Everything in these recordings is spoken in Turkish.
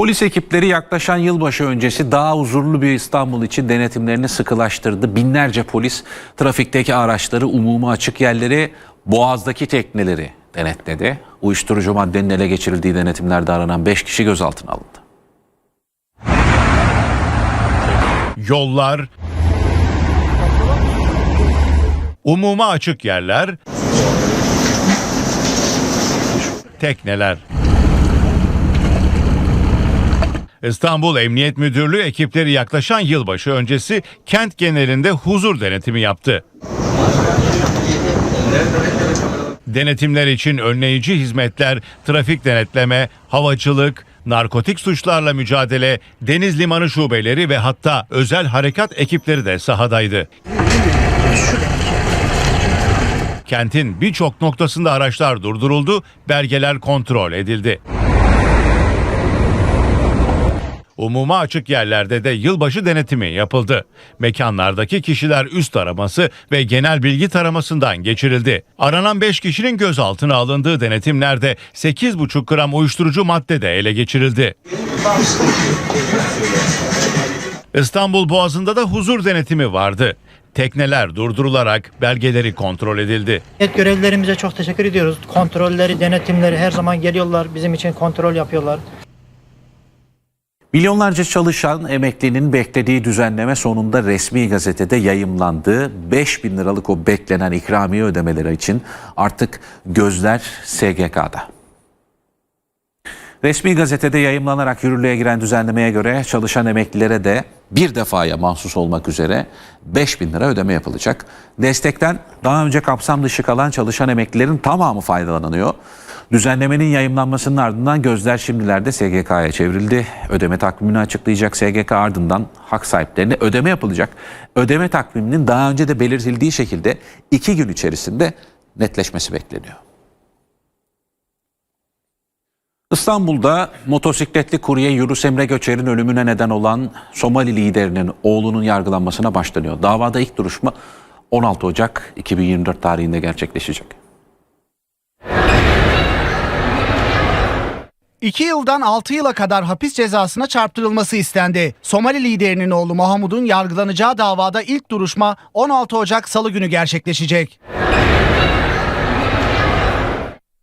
Polis ekipleri yaklaşan yılbaşı öncesi daha huzurlu bir İstanbul için denetimlerini sıkılaştırdı. Binlerce polis trafikteki araçları, umumi açık yerleri, boğazdaki tekneleri denetledi. Uyuşturucu maddenin ele geçirildiği denetimlerde aranan 5 kişi gözaltına alındı. yollar, umuma açık yerler, tekneler. İstanbul Emniyet Müdürlüğü ekipleri yaklaşan yılbaşı öncesi kent genelinde huzur denetimi yaptı. Denetimler için önleyici hizmetler, trafik denetleme, havacılık, narkotik suçlarla mücadele, deniz limanı şubeleri ve hatta özel harekat ekipleri de sahadaydı. Kentin birçok noktasında araçlar durduruldu, belgeler kontrol edildi. Umuma açık yerlerde de yılbaşı denetimi yapıldı. Mekanlardaki kişiler üst taraması ve genel bilgi taramasından geçirildi. Aranan 5 kişinin gözaltına alındığı denetimlerde 8,5 gram uyuşturucu madde de ele geçirildi. İstanbul Boğazı'nda da huzur denetimi vardı. Tekneler durdurularak belgeleri kontrol edildi. Evet görevlilerimize çok teşekkür ediyoruz. Kontrolleri, denetimleri her zaman geliyorlar. Bizim için kontrol yapıyorlar. Milyonlarca çalışan emeklinin beklediği düzenleme sonunda resmi gazetede yayımlandı. 5 bin liralık o beklenen ikramiye ödemeleri için artık gözler SGK'da. Resmi gazetede yayımlanarak yürürlüğe giren düzenlemeye göre çalışan emeklilere de bir defaya mahsus olmak üzere 5 bin lira ödeme yapılacak. Destekten daha önce kapsam dışı kalan çalışan emeklilerin tamamı faydalanıyor. Düzenlemenin yayımlanmasının ardından gözler şimdilerde SGK'ya çevrildi. Ödeme takvimini açıklayacak SGK ardından hak sahiplerine ödeme yapılacak. Ödeme takviminin daha önce de belirtildiği şekilde iki gün içerisinde netleşmesi bekleniyor. İstanbul'da motosikletli kurye Yunus Emre Göçer'in ölümüne neden olan Somali liderinin oğlunun yargılanmasına başlanıyor. Davada ilk duruşma 16 Ocak 2024 tarihinde gerçekleşecek. 2 yıldan 6 yıla kadar hapis cezasına çarptırılması istendi. Somali liderinin oğlu Mahmud'un yargılanacağı davada ilk duruşma 16 Ocak Salı günü gerçekleşecek.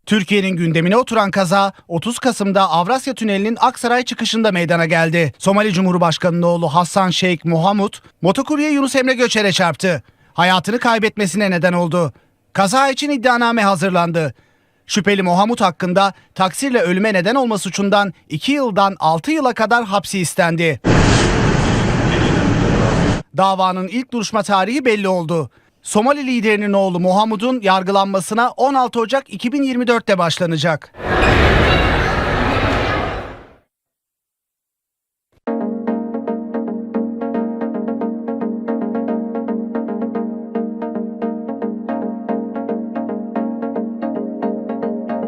Türkiye'nin gündemine oturan kaza 30 Kasım'da Avrasya Tüneli'nin Aksaray çıkışında meydana geldi. Somali Cumhurbaşkanı'nın oğlu Hassan Şeyh Muhammed motokurye Yunus Emre Göçer'e çarptı. Hayatını kaybetmesine neden oldu. Kaza için iddianame hazırlandı. Şüpheli Muhammed hakkında taksirle ölüme neden olma suçundan 2 yıldan 6 yıla kadar hapsi istendi. Davanın ilk duruşma tarihi belli oldu. Somali liderinin oğlu Muhammed'un yargılanmasına 16 Ocak 2024'te başlanacak.